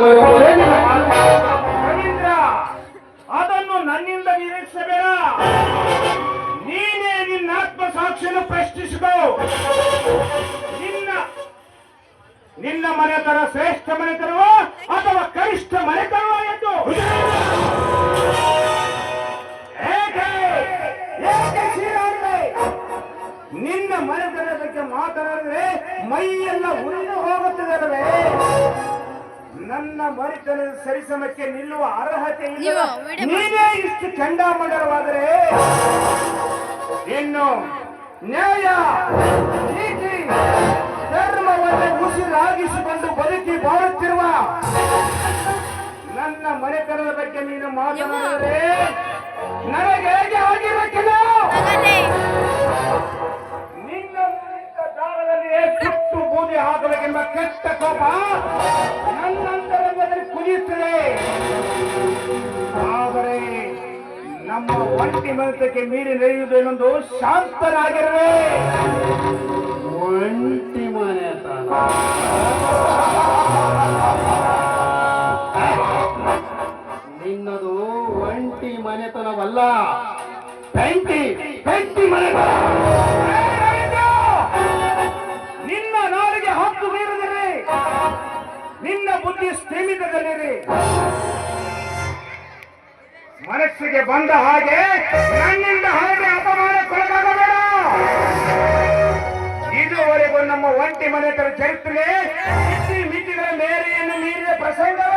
ಅದನ್ನು ನನ್ನಿಂದ ನಿರೀಕ್ಷಿಸಬೇಡ. ನೀನೇ ನಿನ್ನ ಆತ್ಮ ಆತ್ಮಸಾಕ್ಷಿಯನ್ನು ಪ್ರಶ್ನಿಸಿಕೋ ನಿನ್ನ ನಿನ್ನ ಮನೆತರ ಶ್ರೇಷ್ಠ ಮನೆತನವ ಅಥವಾ ಕನಿಷ್ಠ ಮನೆತನವ ಎಂದು? ನಿನ್ನ ಮನೆತನದ ಬಗ್ಗೆ ಮಾತನಾಡಿದ್ರೆ ಮೈಯೆಲ್ಲ ಉರಿದು ಹೋಗುತ್ತದೆ ನನ್ನ ಮರಿತನ ಸರಿಸಮಕ್ಕೆ ನಿಲ್ಲುವ ಅರ್ಹತೆ ಇಲ್ಲ ನೀನೇ ಇಷ್ಟು ಚಂಡಾಮಂಡಲವಾದರೆ ಇನ್ನು ನ್ಯಾಯ ನೀತಿ ಧರ್ಮವನ್ನು ಉಸಿರಾಗಿಸಿಕೊಂಡು ಬದುಕಿ ಬಾಳುತ್ತಿರುವ ನನ್ನ ಮನೆತನದ ಬಗ್ಗೆ ನೀನು ಮಾತನಾಡಿದರೆ ನನಗೆ ಬೂದಿ ಹಾಕಬೇಕೆಂಬ ಕೆಟ್ಟ ಕೋಪ ನನ್ನಂತರಂಗದಲ್ಲಿ ಕುದಿಯುತ್ತದೆ. ಆದರೆ ನಮ್ಮ ಒಂಟಿ ಮನಸ್ಸಕ್ಕೆ ಮೀರಿ ನಡೆಯುವುದು ಏನೊಂದು ಶಾಂತನಾಗಿರುವೆ ಒಂಟಿ ಮನೆತನ ನಿನ್ನದು ಒಂಟಿ ಮನೆತನವಲ್ಲ. ಪೆಂಟಿ ಪೆಂಟಿ ಮನೆತನ. ನಾಲಿಗೆ ಹತ್ತು ಮೀರಿದರೆ ನಿನ್ನ ಬುದ್ಧಿ ಸ್ಥೀಮಿತದಲ್ಲಿರಿ. ಮನಸ್ಸಿಗೆ ಬಂದ ಹಾಗೆ ನನ್ನಿಂದ ಹಾಗೆ ಅಪಮಾನಕ್ಕೊಳಗಾಗಬೇಡ. ಇದುವರೆಗೂ ನಮ್ಮ ಒಂಟಿ ಮನೆತರ ಚರಿತ್ರೆ ಮಿತಿ ಮಿತಿಗಳ ಮೇರೆಯನ್ನು ಮೀರಿದ ಪ್ರಸಂಗವೇ